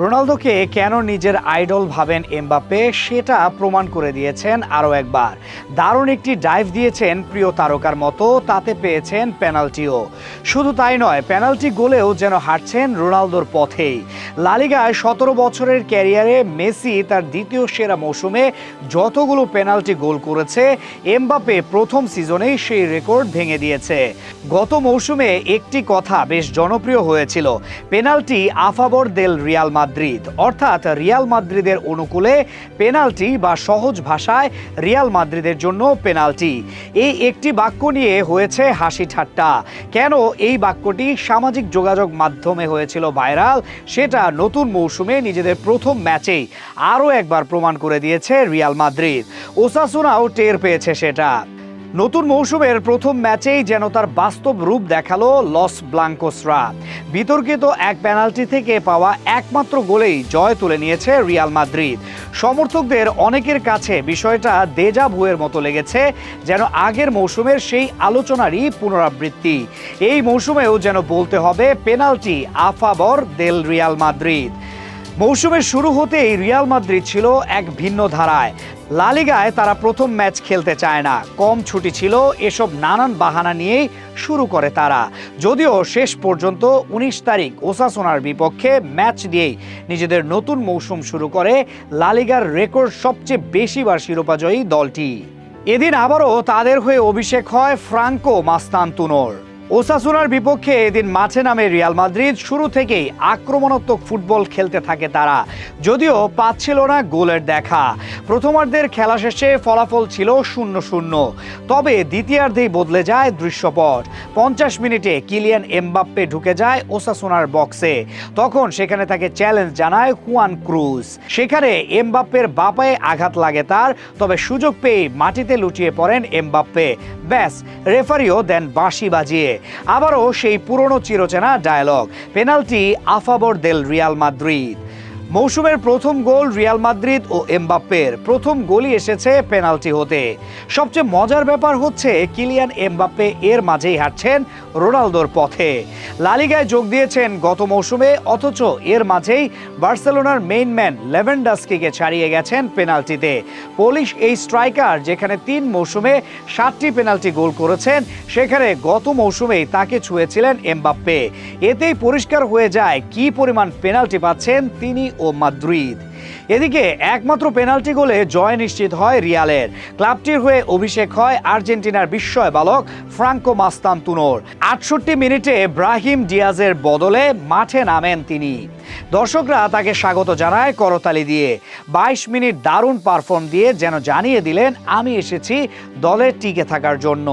রোনালদোকে কেন নিজের আইডল ভাবেন এমবাপ্পে সেটা প্রমাণ করে দিয়েছেন আরও একবার। দারুণ একটি ডাইভ দিয়েছেন প্রিয় তারকার মতো, তাতে পেয়েছেন পেনাল্টিও। শুধু তাই নয়, পেনাল্টি গোলেও যেন হাঁটছেন রোনালদোর পথেই। লালিগায় সতেরো বছরের ক্যারিয়ারে মেসি তার দ্বিতীয় সেরা মৌসুমে যতগুলো পেনাল্টি গোল করেছে, এমবাপ্পে প্রথম সিজনেই সেই রেকর্ড ভেঙে দিয়েছে। গত মৌসুমে একটি কথা বেশ জনপ্রিয় হয়েছিল, পেনাল্টি আফাবর দেল রিয়াল মাদ্রিদ। অর্থাৎ রিয়াল মাদ্রিদের অনুকূলে পেনাল্টি বা সহজ ভাষায় রিয়াল মাদ্রিদের জন্য পেনাল্টি। এই একটি বাক্য নিয়ে হয়েছে হাসি ঠাট্টা। কেন এই বাক্যটি সামাজিক যোগাযোগ মাধ্যমে হয়েছিল ভাইরাল, সেটা নতুন মৌসুমে নিজেদের প্রথম ম্যাচেই আরও একবার প্রমাণ করে দিয়েছে রিয়াল মাদ্রিদ। ওসাসুনাও টের পেয়েছে সেটা। নতুন মৌসুমের প্রথম ম্যাচেই যেন তার বাস্তব রূপ দেখাল লস ব্লাঙ্কোসরা। বিতর্কিত এক পেনাল্টি থেকে পাওয়া একমাত্র গোলেই জয় তুলে নিয়েছে রিয়াল মাদ্রিদ। সমর্থকদের অনেকের কাছে বিষয়টা দেজা ভুয়ের মতো লেগেছে, যেন আগের মৌসুমের সেই আলোচনারই পুনরাবৃত্তি। এই মৌসুমেও যেন বলতে হবে, পেনাল্টি আফাবর দেল রিয়াল মাদ্রিদ। মৌসুমের শুরু হতেই রিয়াল মাদ্রিদ ছিল এক ভিন্ন ধারায়। লালিগায় তারা প্রথম ম্যাচ খেলতে চায় না। কম ছুটি ছিল, এসব নানান বাহানা নিয়েই শুরু করে তারা। যদিও শেষ পর্যন্ত উনিশ তারিখ ওসাসোনার বিপক্ষে ম্যাচ দিয়েই নিজেদের নতুন মৌসুম শুরু করে লালিগার রেকর্ড সবচেয়ে বেশিবার শিরোপাজয়ী দলটি। এদিন আবারও তাদের হয়ে অভিষেক হয় ফ্রাঙ্কো মাস্তান্তুনোর। ওসাসুনার বিপক্ষে এদিন মাঠে নামে রিয়াল মাদ্রিদ। শুরু থেকেই আক্রমণাত্মক ফুটবল খেলতে থাকে তারা। যদিও পাচ্ছিল না গোলের দেখা। প্রথমার্ধের খেলা শেষে ফলাফল ছিল শূন্য শূন্য। তবে দ্বিতীয়ার্ধেই বদলে যায় দৃশ্যপট। পঞ্চাশ মিনিটে কিলিয়ান এমবাপ্পে ঢুকে যায় ওসাসুনার বক্সে। তখন সেখানে তাকে চ্যালেঞ্জ জানায় হুয়ান ক্রুজ। সেখানে এমবাপ্পের বাপায়ে আঘাত লাগে তার, তবে সুযোগ পেয়ে মাটিতে লুটিয়ে পড়েন এমবাপ্পে। ব্যাস, রেফারিও দেন বাঁশি বাজিয়ে। আবারও সেই পুরনো চিরচেনা ডায়ালগ পেনাল্টি আফাবর দেল রিয়াল মাদ্রিদ মৌসুমের প্রথম গোল রিয়াল মাদ্রিদ ও এমবাপ্পের। প্রথম গোলই এসেছে পেনাল্টি হতে। সবচেয়ে মজার ব্যাপার হচ্ছে, কিলিয়ান এমবাপ্পে এর মাঝেই হাঁটছেন রোনালদোর পথে। লালিগায় যোগ দিয়েছেন গত মৌসুমে, অথচ এর মাঝেই বার্সেলোনার মেইন ম্যান লেভেনডাস্কিকে ছাড়িয়ে গেছেন পেনাল্টিতে। পোলিশ এই স্ট্রাইকার, যেখানে তিন মৌসুমে সাতটি পেনাল্টি গোল করেছেন, সেখানে গত মৌসুমেই তাকে ছুঁয়েছিলেন এমবাপ্পে। এতেই পরিষ্কার হয়ে যায়, কি পরিমাণ পেনাল্টি পাচ্ছেন তিনি ও মাদ্রিদ। এদিকে একমাত্র পেনাল্টি গোলে জয় নিশ্চিত হয় রিয়ালের। ক্লাবটির হয়ে অভিষেক হয় আর্জেন্টিনার বিস্ময় বালক ফ্রাঙ্কো মাস্তান্তুনোর। আটষট্টি মিনিটে ব্রাহিম ডিয়াজের বদলে মাঠে নামেন তিনি। দর্শকরা তাকে স্বাগত জানায় করতালি দিয়ে। বাইশ মিনিট দারুণ পারফর্ম দিয়ে যেন জানিয়ে দিলেন, আমি এসেছি, দলে টিকে থাকার জন্য।